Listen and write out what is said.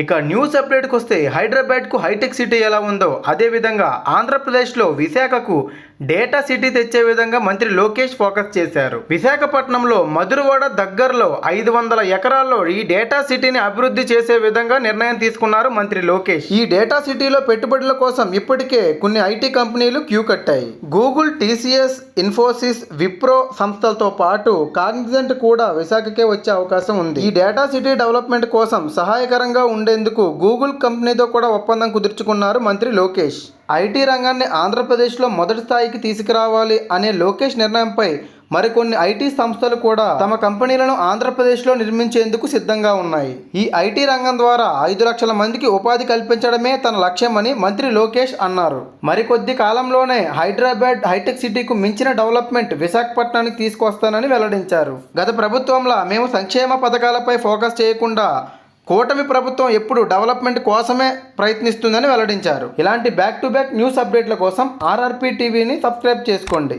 ఇక న్యూస్ అప్డేట్కి వస్తే హైదరాబాద్కు హైటెక్ సిటీ ఎలా ఉందో అదేవిధంగా ఆంధ్రప్రదేశ్లో విశాఖకు డేటా సిటీ తెచ్చే విధంగా మంత్రి లోకేష్ ఫోకస్ చేశారు. విశాఖపట్నంలో మధురవాడ దగ్గరలో ఐదు వందల ఎకరాల్లో ఈ డేటా సిటీని అభివృద్ధి చేసే విధంగా నిర్ణయం తీసుకున్నారు మంత్రి లోకేష్. ఈ డేటా సిటీలో పెట్టుబడుల కోసం ఇప్పటికే కొన్ని ఐటీ కంపెనీలు క్యూ కట్టాయి. గూగుల్ టీసీఎస్ ఇన్ఫోసిస్ విప్రో సంస్థలతో పాటు కాగ్నిజెంట్ కూడా విశాఖకే వచ్చే అవకాశం ఉంది. ఈ డేటా సిటీ డెవలప్మెంట్ కోసం సహాయకరంగా ఉండేందుకు గూగుల్ కంపెనీతో కూడా ఒప్పందం కుదుర్చుకున్నారు మంత్రి లోకేష్. ఐటీ రంగాన్ని ఆంధ్రప్రదేశ్లో మొదటి స్థాయి స్థాయికి తీసుకురావాలి అనే లోకేష్ నిర్ణయంపై మరికొన్ని ఐటీ సంస్థలు కూడా తమ కంపెనీలను ఆంధ్రప్రదేశ్లో నిర్మించేందుకు సిద్ధంగా ఉన్నాయి. ఈ ఐటీ రంగం ద్వారా ఐదు లక్షల మందికి ఉపాధి కల్పించడమే తన లక్ష్యమని మంత్రి లోకేష్ అన్నారు. మరికొద్ది కాలంలోనే హైదరాబాద్ హైటెక్ సిటీకు మించిన డెవలప్మెంట్ విశాఖపట్నానికి తీసుకొస్తానని వెల్లడించారు. గత ప్రభుత్వంలో మేము సంక్షేమ పథకాలపై ఫోకస్ చేయకుండా కూటమి ప్రభుత్వం ఎప్పుడు డెవలప్మెంట్ కోసమే ప్రయత్నిస్తుందని వెల్లడించారు. ఇలాంటి బ్యాక్ టు బ్యాక్ న్యూస్ అప్డేట్ల కోసం ఆర్ఆర్పీ టీవీని సబ్స్క్రైబ్ చేసుకోండి.